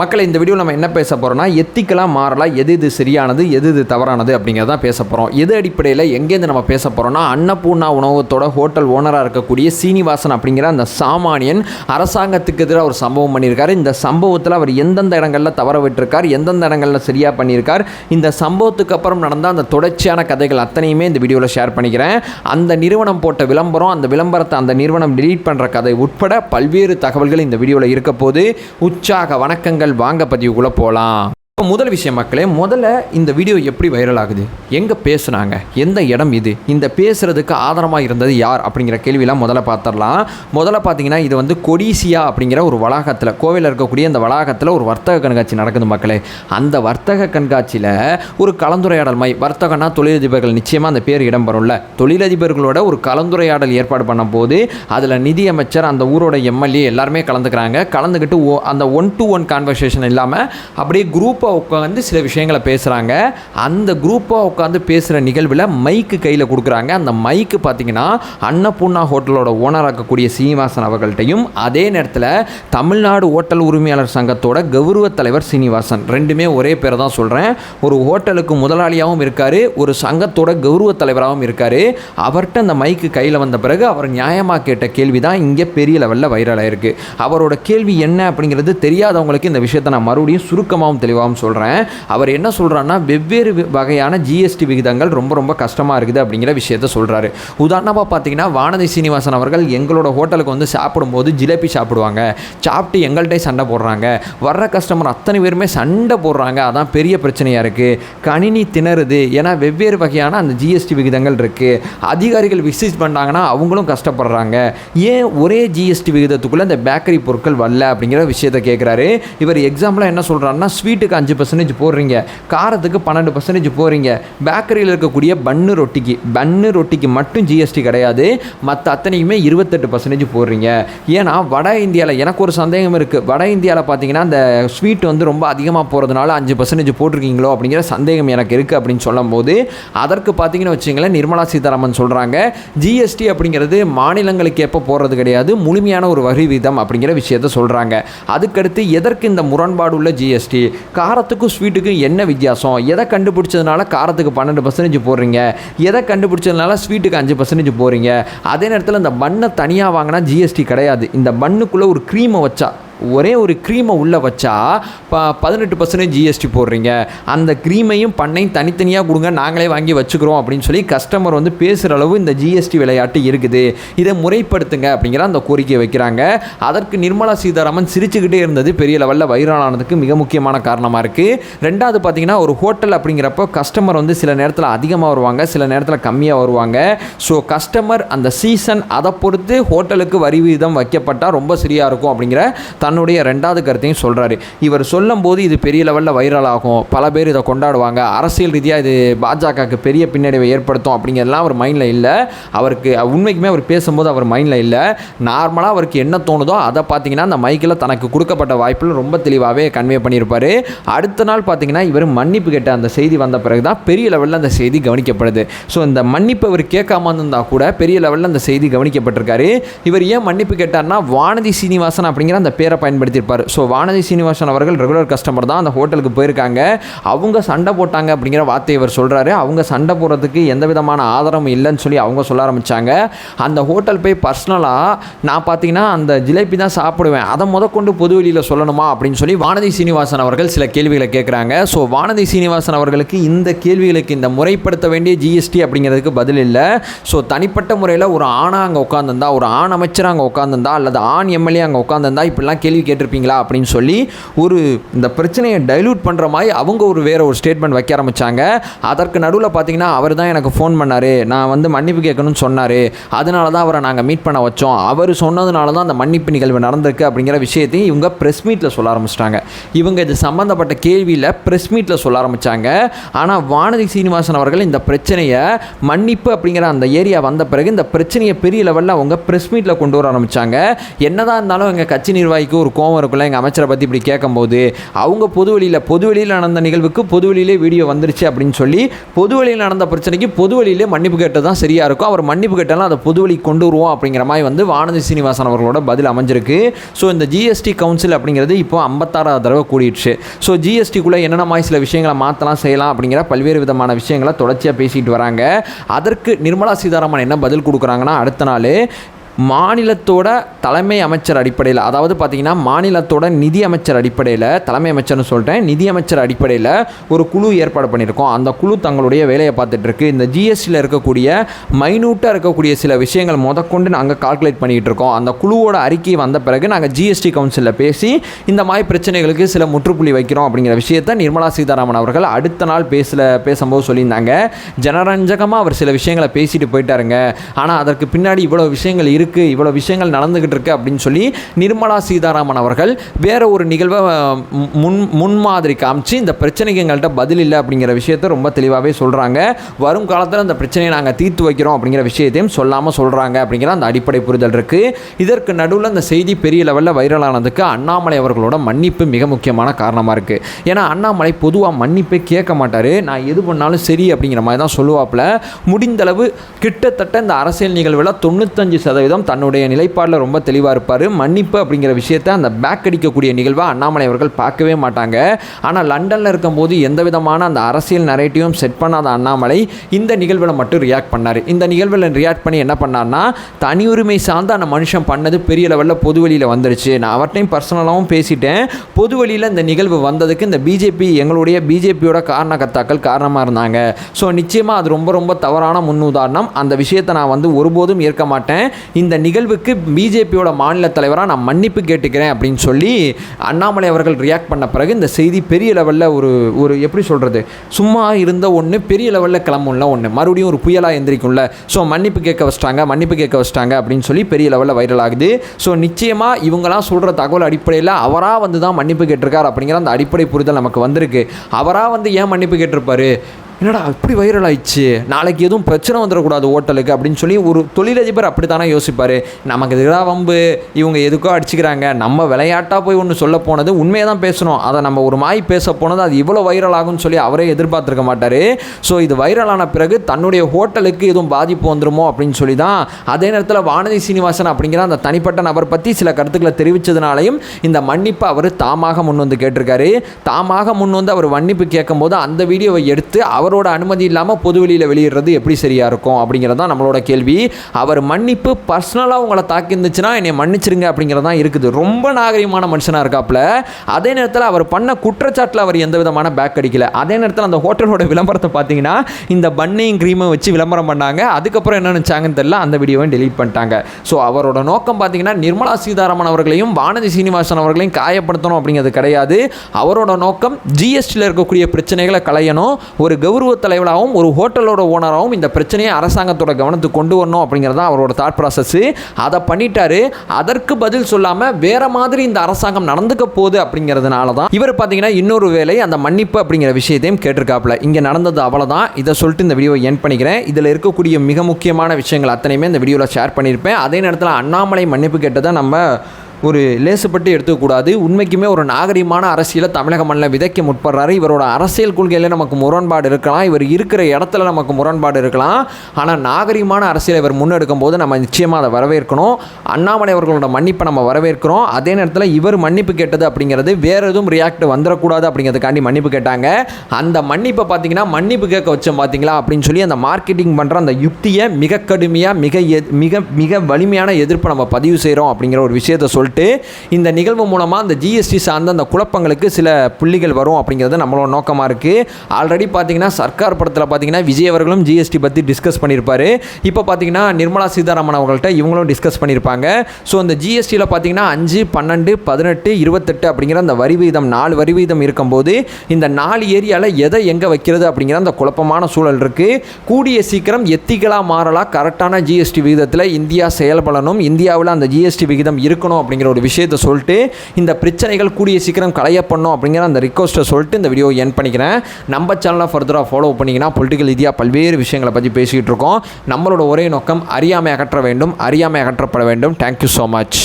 மக்களை இந்த வீடியோ நம்ம என்ன பேச போகிறோம்னா எத்திக்கலாக மாறலாம் எது இது சரியானது எது இது தவறானது அப்படிங்கிறத பேச போகிறோம் எது அடிப்படையில் எங்கேருந்து நம்ம பேச போகிறோம்னா அன்னபூர்ணா உணவகத்தோட ஹோட்டல் ஓனராக இருக்கக்கூடிய சீனிவாசன் அப்படிங்கிற அந்த சாமானியன் அரசாங்கத்துக்கு எதிராக ஒரு சம்பவம் பண்ணியிருக்காரு. இந்த சம்பவத்தில் அவர் எந்தெந்த இடங்களில் தவற விட்டிருக்கார் எந்தெந்த இடங்களில் சரியாக பண்ணியிருக்கார் இந்த சம்பவத்துக்கு அப்புறம் நடந்த அந்த தொடர்ச்சியான கதைகள் அத்தனையுமே இந்த வீடியோவில் ஷேர் பண்ணிக்கிறேன். அந்த நிறுவனம் போட்ட விளம்பரம் அந்த விளம்பரத்தை அந்த நிறுவனம் டிலீட் பண்ணுற கதை உட்பட பல்வேறு தகவல்கள் இந்த வீடியோவில் இருக்க போது உற்சாக வணக்கங்கள் வாங்க பதிவுக்குள்ளே போகலாம் முதல் விஷயம் மக்களே முதல்ல இந்த வீடியோ எப்படி வைரல் ஆகுது? எங்கே பேசுனாங்க? எந்த இடம் இது? இந்த பேசுகிறதுக்கு ஆதாரமாக இருந்தது யார்? அப்படிங்கிற கேள்வியெல்லாம் முதல்ல பார்த்துடலாம். முதல்ல பார்த்தீங்கன்னா இது வந்து கொடிசியா அப்படிங்கிற ஒரு வளாகத்தில் கோவிலில் இருக்கக்கூடிய அந்த வளாகத்தில் ஒரு வர்த்தக கண்காட்சி நடக்குது மக்களே. அந்த வர்த்தக கண்காட்சியில் ஒரு கலந்துரையாடல் மை வர்த்தகனா தொழிலதிபர்கள் நிச்சயமாக அந்த பேர் இடம்பெறும்ல. தொழிலதிபர்களோட ஒரு கலந்துரையாடல் ஏற்பாடு பண்ண போது அதில் நிதியமைச்சர் அந்த ஊரோட எம்எல்ஏ எல்லாருமே கலந்துக்கிறாங்க. கலந்துக்கிட்டு அந்த ஒன் டு ஒன் கான்வர்சேஷன் இல்லாமல் அப்படியே குரூப்பாக உட்காந்து சில விஷயங்களை பேசுகிறாங்க அந்த குரூப்பாக உட்காந்து பேசுகிற நிகழ்வில் மைக்கு கையில் கொடுக்குறாங்க. அந்த மைக்கு பார்த்தீங்கன்னா அன்னபூர்ணா ஹோட்டலோட ஓனராக இருக்கக்கூடிய சீனிவாசன் அவர்கள்ட்டையும் அதே நேரத்தில் தமிழ்நாடு ஹோட்டல் உரிமையாளர் சங்கத்தோட கௌரவ தலைவர் சீனிவாசன். ரெண்டுமே ஒரே பேரை தான் சொல்கிறேன் ஒரு ஹோட்டலுக்கு முதலாளியாகவும் இருக்கார். ஒரு சங்கத்தோட கௌரவ தலைவராகவும் இருக்கார். அவர்கிட்ட அந்த மைக்கு கையில் வந்த பிறகு அவர் நியாயமாக கேட்ட கேள்வி தான் இங்கே பெரிய லெவலில் வைரல் ஆயிருக்கு. அவரோட கேள்வி என்ன அப்படிங்கிறது தெரியாதவங்களுக்கு இந்த விஷயத்தை நான் மறுபடியும் சுருக்கமாகவும் தெளிவாகவும் சொல்கிறேன் அவர் என்ன சொல்கிறான்னா வெவ்வேறு வகையான ஜிஎஸ்டி விகிதங்கள் ரொம்ப ரொம்ப கஷ்டமாக இருக்குது அப்படிங்கிற விஷயத்த சொல்கிறாரு உதாரணமாக பார்த்தீங்கன்னா வானதி சீனிவாசன் அவர்கள் எங்களோட ஹோட்டலுக்கு வந்து சாப்பிடும்போது ஜிலேபி சாப்பிடுவாங்க. சாப்பிட்டு எங்கள்கிட்ட சண்டை போடுறாங்க. வர்ற கஸ்டமர் அத்தனை பேருமே சண்டை போடுறாங்க. அதான் பெரிய பிரச்சனையாக இருக்குது கணினி திணறுது. ஏன்னா வெவ்வேறு வகையான அந்த ஜிஎஸ்டி விகிதங்கள் இருக்குது அதிகாரிகள் விசிட் பண்ணாங்கன்னா அவங்களும் கஷ்டப்படுறாங்க. ஏன் ஒரே ஜிஎஸ்டி விகிதத்துக்குள்ளே இந்த பேக்கரி பொருட்கள் வரல அப்படிங்கிற விஷயத்த கேட்குறாரு இவர் எக்ஸாம்பிளாக என்ன சொல்கிறாருன்னா ஸ்வீட்டுக்கு அஞ்சு பர்சன்டேஜ் போடுறீங்க. காரத்துக்கு பன்னெண்டு பர்சன்டேஜ் போடுறீங்க. பேக்கரியில் இருக்கக்கூடிய பன்னு ரொட்டிக்கு பன்னு ரொட்டிக்கு மட்டும் ஜிஎஸ்டி கிடையாது. மற்ற அத்தனையுமே இருபத்தெட்டு பர்சன்டேஜ் போடுறீங்க. ஏன்னா வட இந்தியாவில் எனக்கு ஒரு சந்தேகம் இருக்குது வட இந்தியாவில் பார்த்தீங்கன்னா அந்த ஸ்வீட் வந்து ரொம்ப அதிகமாக போகிறதுனால அஞ்சு பர்சன்டேஜ் போட்டிருக்கீங்களோ அப்படிங்கிற சந்தேகம் எனக்கு இருக்குது அப்படின்னு சொல்லும்போது அதற்கு பார்த்தீங்கன்னு வச்சிங்களேன் நிர்மலா சீதாராமன் சொல்கிறாங்க ஜிஎஸ்டி அப்படிங்கிறது மாநிலங்களுக்கு எப்போ போடுறது கிடையாது முழுமையான ஒரு வரி வீதம் அப்படிங்கிற விஷயத்த சொல்கிறாங்க அதுக்கடுத்து எதற்கு இந்த முரண்பாடு உள்ள ஜிஎஸ்டி காரத்துக்கும் ஸ்வீட்டுக்கும் என்ன வித்தியாசம்? எதை கண்டுபிடிச்சதுனால காரத்துக்கு பன்னெண்டு பர்சன்டேஜ் போடுறீங்க? எதை கண்டுபிடிச்சதுனால ஸ்வீட்டுக்கு அஞ்சு பர்சன்டேஜ் போகிறீங்க அதே நேரத்தில் இந்த பண்ணை தனியாக வாங்கினா ஜிஎஸ்டி கிடையாது. இந்த பண்ணுக்குள்ளே ஒரு க்ரீமை வச்சா ஒரே ஒரு க்ரீமை உள்ளே வச்சா ப பதினெட்டு பர்சன்டேஜ் ஜிஎஸ்டி போடுறீங்க. அந்த க்ரீமையும் பண்ணையும் தனித்தனியாக கொடுங்க நாங்களே வாங்கி வச்சுக்கிறோம் அப்படின்னு சொல்லி கஸ்டமர் வந்து பேசுகிற அளவு இந்த ஜிஎஸ்டி விளையாட்டு இருக்குது. இதை முறைப்படுத்துங்க அப்படிங்கிற அந்த கோரிக்கையை வைக்கிறாங்க. அதற்கு நிர்மலா சீதாராமன் சிரிச்சுக்கிட்டே இருந்தது. பெரிய லெவலில் வைரலானதுக்கு மிக முக்கியமான காரணமாக இருக்குது ரெண்டாவது பார்த்தீங்கன்னா ஒரு ஹோட்டல் அப்படிங்கிறப்போ கஸ்டமர் வந்து சில நேரத்தில் அதிகமாக வருவாங்க சில நேரத்தில் கம்மியாக வருவாங்க. ஸோ கஸ்டமர் அந்த சீசன் அதை பொறுத்து ஹோட்டலுக்கு வரி விகிதம் வைக்கப்பட்டால் ரொம்ப சரியாக இருக்கும் அப்படிங்கிற தன்னுடைய ரெண்டாவது கருத்தையும் சொல்கிறாரு இவர் சொல்லும்போது இது பெரிய லெவலில் வைரல் ஆகும். பல பேர் இதை கொண்டாடுவாங்க. அரசியல் ரீதியாக இது பாஜகவுக்கு பெரிய பின்னடைவை ஏற்படுத்தும் அப்படிங்கிறதுலாம் அவர் மைண்டில் இல்லை. அவருக்கு உண்மைக்குமே அவர் பேசும்போது அவர் மைண்டில் இல்லை. நார்மலாக அவருக்கு என்ன தோணுதோ அதை பார்த்தீங்கன்னா அந்த மைக்கில் தனக்கு கொடுக்கப்பட்ட வாய்ப்பில் ரொம்ப தெளிவாகவே கன்வே பண்ணியிருப்பார். அடுத்த நாள் பார்த்தீங்கன்னா இவர் மன்னிப்பு கேட்ட அந்த செய்தி வந்த பிறகு தான் பெரிய லெவலில் அந்த செய்தி கவனிக்கப்படுது. ஸோ இந்த மன்னிப்பு அவர் கேட்காம இருந்தால் கூட பெரிய லெவலில் அந்த செய்தி கவனிக்கப்பட்டிருக்காரு. இவர் ஏன் மன்னிப்பு கேட்டார்னா வானதி சீனிவாசன் அப்படிங்கிற அந்த பேரை பயன்படுத்தியிருப்பார். ஸோ வானதி சீனிவாசன் அவர்கள் ரெகுலர் கஸ்டமர் தான். அந்த ஹோட்டலுக்கு போயிருக்காங்க. அவங்க சண்டை போட்டாங்க அப்படிங்கிற வார்த்தை இவர் சொல்கிறாரு அவங்க சண்டை போடுறதுக்கு எந்த விதமான ஆதாரமும் இல்லைன்னு சொல்லி அவங்க சொல்ல ஆரம்பித்தாங்க அந்த ஹோட்டல் போய் பர்சனலாக நான் பார்த்தீங்கன்னா அந்த ஜிலேபி தான் சாப்பிடுவேன். அதை முதற்கொண்டு பொது வெளியில் சொல்லணுமா அப்படின்னு சொல்லி வானதி சீனிவாசன் அவர்கள் சில கேள்விகளை கேட்குறாங்க ஸோ வானதி சீனிவாசன் அவர்களுக்கு இந்த கேள்விகளுக்கு இந்த முறைப்படுத்த வேண்டிய ஜிஎஸ்டி அப்படிங்கிறதுக்கு பதில் இல்லை. ஸோ தனிப்பட்ட முறையில் ஒரு ஆணாக அங்கே உட்காந்துருந்தா ஒரு ஆண் அமைச்சர் அங்கே உட்காந்துருந்தா அல்லது ஆண் எம்எல்ஏ அங்கே உட்காந்துருந்தா இப்படிலாம் கேள்வி கேட்டிருப்பீங்களா அப்படின்னு சொல்லி ஒரு இந்த பிரச்சனையை டைல்யூட் பண்ணுற மாதிரி அவங்க ஒரு வேறு ஒரு ஸ்டேட்மெண்ட் வைக்க ஆரம்பித்தாங்க அதற்கு நடுவில் பார்த்தீங்கன்னா அவர் தான் எனக்கு ஃபோன் பண்ணார். நான் வந்து மன்னிப்பு கேட்கணும்னு சொன்னார். அதனால தான் அவரை நாங்கள் மீட் பண்ண வச்சோம். அவர் சொன்னதுனால தான் அந்த மன்னிப்பு நிகழ்வு நடந்திருக்கு அப்படிங்கிற விஷயத்தையும் இவங்க ப்ரெஸ் மீட்டில் சொல்ல ஆரம்பிச்சிட்டாங்க. இவங்க இது சம்மந்தப்பட்ட கேள்வியில் ப்ரெஸ் மீட்டில் சொல்ல ஆரம்பித்தாங்க ஆனால் வானதி சீனிவாசன் அவர்கள் இந்த பிரச்சனையை மன்னிப்பு அப்படிங்கிற அந்த ஏரியா வந்த பிறகு இந்த பிரச்சனையை பெரிய லெவலில் அவங்க ப்ரெஸ் மீட்டில் கொண்டு வர ஆரம்பித்தாங்க என்னதான் இருந்தாலும் எங்கள் கட்சி நிர்வாகிக்கு அமைச்சருக்கு ஒரு கோவம் இருக்குல்ல எங்கள் அமைச்சரை பற்றி இப்படி கேட்கும்போது அவங்க பொது பொதுவெளியில் பொது நடந்த நிகழ்வுக்கு பொதுவெளியிலே வீடியோ வந்துருச்சு அப்படின்னு சொல்லி பொதுவெளியில் நடந்த பிரச்சனைக்கு பொதுவெளியிலே மன்னிப்பு கேட்டது தான் சரியாக இருக்கும். அவர் மன்னிப்பு கேட்டாலும் அதை பொது வழி கொண்டு வருவோம் அப்படிங்கிற மாதிரி வந்து வானதி சீனிவாசன் அவர்களோட பதில் அமைஞ்சிருக்கு. ஸோ இந்த ஜிஎஸ்டி கவுன்சில் அப்படிங்கிறது இப்போ ஐம்பத்தாறாவது தடவை கூடிடுச்சு. ஸோ ஜிஎஸ்டிக்குள்ளே என்னென்ன மாதிரி சில விஷயங்களை மாற்றலாம் செய்யலாம் அப்படிங்கிற பல்வேறு விதமான விஷயங்களை தொடர்ச்சியாக பேசிட்டு வராங்க. அதற்கு நிர்மலா சீதாராமன் என்ன பதில் கொடுக்குறாங்கன்னா அடுத்த நாள் மாநிலத்தோட தலைமை அமைச்சர் அடிப்படையில் அதாவது பார்த்தீங்கன்னா மாநிலத்தோட நிதி அமைச்சர் அடிப்படையில் தலைமை அமைச்சர்னு சொல்லிட்டேன் நிதி அமைச்சர் அடிப்படையில் ஒரு குழு ஏற்பாடு பண்ணியிருக்கோம். அந்த குழு தங்களுடைய வேலையை பார்த்துட்ருக்கு. இந்த ஜிஎஸ்டியில் இருக்கக்கூடிய மைனூட்டாக இருக்கக்கூடிய சில விஷயங்கள் முதற்கொண்டு நாங்கள் கால்குலேட் பண்ணிகிட்டு இருக்கோம் அந்த குழுவோட அறிக்கை வந்த பிறகு நாங்கள் ஜிஎஸ்டி கவுன்சிலில் பேசி இந்த மாதிரி பிரச்சனைகளுக்கு சில முற்றுப்புள்ளி வைக்கிறோம் அப்படிங்கிற விஷயத்தை நிர்மலா சீதாராமன் அவர்கள் அடுத்த நாள் பேசல பேசும்போது சொல்லியிருந்தாங்க. ஜனரஞ்சகமாக அவர் சில விஷயங்களை பேசிட்டு போயிட்டாருங்க. ஆனால் அதற்கு பின்னாடி இவ்வளோ விஷயங்கள் இருக்குது இவ்வளோ விஷயங்கள் நடந்துக்கிட்டு இருக்கு அப்படின்னு சொல்லி நிர்மலா சீதாராமன் அவர்கள் வேற ஒரு நிகழ்வை முன் முன்மாதிரி காமிச்சு இந்த பிரச்சனைக்கு எங்கள்கிட்ட பதில் இல்லை அப்படிங்கிற விஷயத்த ரொம்ப தெளிவாகவே சொல்கிறாங்க வரும் காலத்தில் அந்த பிரச்சனையை நாங்கள் தீர்த்து வைக்கிறோம் அப்படிங்கிற விஷயத்தையும் சொல்லாமல் சொல்கிறாங்க அப்படிங்கிற அந்த அடிப்படை புரிதல் இருக்குது இதற்கு நடுவில் அந்த செய்தி பெரிய லெவலில் வைரலானதுக்கு அண்ணாமலை அவர்களோட மன்னிப்பு மிக முக்கியமான காரணமாக இருக்குது ஏன்னா அண்ணாமலை பொதுவாக மன்னிப்பே கேட்க மாட்டார். நான் எது பண்ணாலும் சரி அப்படிங்கிற மாதிரி தான் சொல்லுவாப்புல. முடிந்தளவு கிட்டத்தட்ட இந்த அரசியல் நிகழ்வில் தொண்ணூத்தஞ்சு சதவீதம் தன்னுடைய நிலைப்பாடில் ரொம்ப தெளிவாக இருப்பார். மன்னிப்பு அப்படிங்கிற விஷயத்தை அந்த பேக் அடிக்கக்கூடிய நிகழ்வை அண்ணாமலை அவர்கள் பார்க்கவே மாட்டாங்க. ஆனால் லண்டனில் இருக்கும்போது எந்த விதமான அந்த அரசியல் நரேட்டிவும் செட் பண்ணாத அண்ணாமலை இந்த நிகழ்வில் மட்டும் ரியாக்ட் பண்ணார். இந்த நிகழ்வில் ரியாக்ட் பண்ணி என்ன பண்ணார்னா தனி உரிமை சார்ந்த அந்த மனுஷன் பண்ணது பெரிய லெவலில் பொது வழியில் வந்துருச்சு. நான் அவர்கிட்டையும் பர்சனலாகவும் பேசிட்டேன். பொது வழியில் இந்த நிகழ்வு வந்ததுக்கு இந்த பிஜேபி எங்களுடைய பிஜேபியோட காரணகர்த்தாக்கள் காரணமாக இருந்தாங்க. ஸோ நிச்சயமாக அது ரொம்ப ரொம்ப தவறான முன்னுதாரணம். அந்த விஷயத்தை நான் வந்து ஒருபோதும் ஏற்க மாட்டேன். இந்த நிகழ்வுக்கு பிஜேபியோட மாநில தலைவராக நான் மன்னிப்பு கேட்டுக்கிறேன் அப்படின்னு சொல்லி அண்ணாமலை அவர்கள் ரியாக்ட் பண்ண பிறகு இந்த செய்தி பெரிய லெவலில் ஒரு ஒரு எப்படி சொல்கிறது சும்மா இருந்த ஒன்று பெரிய லெவலில் கிளம்பும்ல ஒன்று மறுபடியும் ஒரு புயலாக எந்திரிக்கும்ல. ஸோ மன்னிப்பு கேட்க வச்சிட்டாங்க மன்னிப்பு கேட்க வச்சிட்டாங்க அப்படின்னு சொல்லி பெரிய லெவலில் வைரல் ஆகுது. ஸோ நிச்சயமாக இவங்களாம் சொல்கிற தகவல் அடிப்படையில் அவராக வந்து தான் மன்னிப்பு கேட்டிருக்கார் அப்படிங்கிற அந்த அடிப்படை புரிதல் நமக்கு வந்திருக்கு. அவராக வந்து ஏன் மன்னிப்பு கேட்டிருப்பாரு? என்னடா அப்படி வைரல் ஆயிடுச்சு? நாளைக்கு எதுவும் பிரச்சனை வந்துடக்கூடாது ஹோட்டலுக்கு அப்படின்னு சொல்லி ஒரு தொழிலதிபர் அப்படி தானே யோசிப்பார். நமக்கு எதிராக வம்பு? இவங்க எதுக்கோ அடிச்சுக்கிறாங்க. நம்ம விளையாட்டாக போய் ஒன்று சொல்ல போனது உண்மையை தான் பேசணும். அதை நம்ம ஒரு மாய் பேச போனது அது இவ்வளோ வைரல் ஆகும்னு சொல்லி அவரே எதிர்பார்த்துருக்க மாட்டார். ஸோ இது வைரலான பிறகு தன்னுடைய ஹோட்டலுக்கு எதுவும் பாதிப்பு வந்துருமோ அப்படின்னு சொல்லி தான் அதே நேரத்தில் வானதி சீனிவாசன் அப்படிங்கிற அந்த தனிப்பட்ட நபர் பற்றி சில கருத்துக்களை தெரிவித்ததுனாலையும் இந்த மன்னிப்பை அவர் தாமாக முன் வந்து கேட்டிருக்காரு. தாமாக முன் வந்து அவர் மன்னிப்பு கேட்கும்போது அந்த வீடியோவை எடுத்து அவர் அவரோட அனுமதி இல்லாமல் பொதுவெளியில் வெளியிடுறது எப்படி சரியாக இருக்கும் அப்படிங்கிறது தான் நம்மளோட கேள்வி. அவர் மன்னிப்பு பர்சனலாக உங்களை தாக்கியிருந்துச்சுன்னா என்னை மன்னிச்சிருங்க அப்படிங்கிறது தான் இருக்குது. ரொம்ப நாகரிகமான மனுஷனாக இருக்காப்புல. அதே நேரத்தில் அவர் பண்ண குற்றச்சாட்டில் அவர் எந்த விதமான பேக் அடிக்கல. அதே நேரத்தில் அந்த ஹோட்டலோட விளம்பரத்தை பார்த்தீங்கன்னா இந்த பன்னையும் க்ரீமும் வச்சு விளம்பரம் பண்ணாங்க. அதுக்கப்புறம் என்ன நினச்சாங்கன்னு தெரியல. அந்த வீடியோவையும் டெலீட் பண்ணிட்டாங்க. ஸோ அவரோட நோக்கம் பார்த்தீங்கன்னா நிர்மலா சீதாராமன் அவர்களையும் வானதி சீனிவாசன் அவர்களையும் காயப்படுத்தணும் அப்படிங்கிறது கிடையாது. அவரோட நோக்கம் ஜிஎஸ்டியில் இருக்கக்கூடிய பிரச்சனைகளை களையணும். ஒரு கௌரவ தலைவராகவும் ஒரு ஹோட்டலோட ஓனராகவும் இந்த பிரச்சனையை அரசாங்கத்தோட கவனத்துக்கு கொண்டு வரணும் அப்படிங்கிறது தான் அவரோட தாட் ப்ராசஸ்ஸு அதை பண்ணிட்டாரு. அதற்கு பதில் சொல்லாமல் வேற மாதிரி இந்த அரசாங்கம் நடந்துக்க போகுது அப்படிங்கிறதுனால தான் இவர் பார்த்தீங்கன்னா இன்னொரு வேலை அந்த மன்னிப்பு அப்படிங்கிற விஷயத்தையும் கேட்டிருக்காப்புல. இங்கே நடந்தது அவ்வளோதான் இதை சொல்லிட்டு இந்த வீடியோ என் பண்ணிக்கிறேன். இதில் இருக்கக்கூடிய மிக முக்கியமான விஷயங்கள் அத்தனையுமே இந்த வீடியோவில் ஷேர் பண்ணியிருப்பேன். அதே நேரத்தில் அண்ணாமலை மன்னிப்பு கேட்டதை நம்ம ஒரு லேசுப்பட்டு எடுத்துக்கக்கூடாது உண்மைக்குமே ஒரு நாகரிகமான அரசியலை தமிழக மண்ணில் விதைக்க முற்படுறாரு. இவரோட அரசியல் கொள்கையில் நமக்கு முரண்பாடு இருக்கலாம். இவர் இருக்கிற இடத்துல நமக்கு முரண்பாடு இருக்கலாம். ஆனால் நாகரிகமான அரசியலை இவர் முன்னெடுக்கும் போது நம்ம நிச்சயமாக அதை வரவேற்கணும். அண்ணாமலை அவர்களோட மன்னிப்பை நம்ம வரவேற்கிறோம். அதே நேரத்தில் இவர் மன்னிப்பு கேட்டது அப்படிங்கிறது வேறு எதுவும் ரியாக்ட் வந்துடக்கூடாது அப்படிங்கிறதுக்காண்டி மன்னிப்பு கேட்டாங்க. அந்த மன்னிப்பை பார்த்தீங்கன்னா மன்னிப்பு கேட்க வச்சோம் பார்த்தீங்களா அப்படின்னு சொல்லி அந்த மார்க்கெட்டிங் பண்ணுற அந்த யுக்தியை மிக கடுமையாக மிக எத்- மிக மிக வலிமையான எதிர்ப்பை நம்ம பதிவு செய்கிறோம் அப்படிங்கிற ஒரு விஷயத்தை சொல்லிட்டு இந்த நிகழ்வு மூலமாக அந்த ஜிஎஸ்டி சார்ந்த அந்த குழப்பங்களுக்கு சில புள்ளிகள் வரும் அப்படிங்கிறது நம்மளோட நோக்கமாக இருக்குது ஆல்ரெடி பார்த்தீங்கன்னா சர்க்கார் படத்தில் பார்த்தீங்கன்னா விஜய் அவர்களும் ஜிஎஸ்டி பற்றி டிஸ்கஸ் பண்ணியிருப்பாரு இப்போ பார்த்தீங்கன்னா நிர்மலா சீதாராமன் அவர்கள்ட்ட இவங்களும் டிஸ்கஸ் பண்ணியிருப்பாங்க ஸோ அந்த ஜிஎஸ்டியில் பார்த்தீங்கன்னா அஞ்சு பன்னெண்டு பதினெட்டு இருபத்தெட்டு அப்படிங்கிற அந்த வரி விகிதம் நாலு வரி விகிதம் இருக்கும்போது இந்த நாலு ஏரியாவில் எதை எங்கே வைக்கிறது அப்படிங்கிற அந்த குழப்பமான சூழல் இருக்குது கூடிய சீக்கிரம் எத்திக்கலாக மாறலாம் கரெக்டான ஜிஎஸ்டி விகிதத்தில் இந்தியா செயல்படணும். இந்தியாவில் அந்த ஜிஎஸ்டி விகிதம் இருக்கணும் அப்படிங்கிற ஒரு விஷயத்தை சொல்லிட்டு இந்த பிரச்சனைகள் கூடிய சீக்கிரம் களையப்படணும் அப்படிங்கிற அந்த ரிக்வஸ்ட்டை சொல்லிட்டு இந்த வீடியோ என் பண்ணிக்கிறேன். நம்ம சேனலை ஃபர்தராக ஃபாலோ பண்ணிங்கன்னா பொலிட்டிக்கல் ரீதியாக பல்வேறு விஷயங்களை பற்றி பேசிக்கிட்டு இருக்கோம். நம்மளோட ஒரே நோக்கம் அறியாமை அகற்ற வேண்டும் அறியாமை அகற்றப்பட வேண்டும். Thank you so much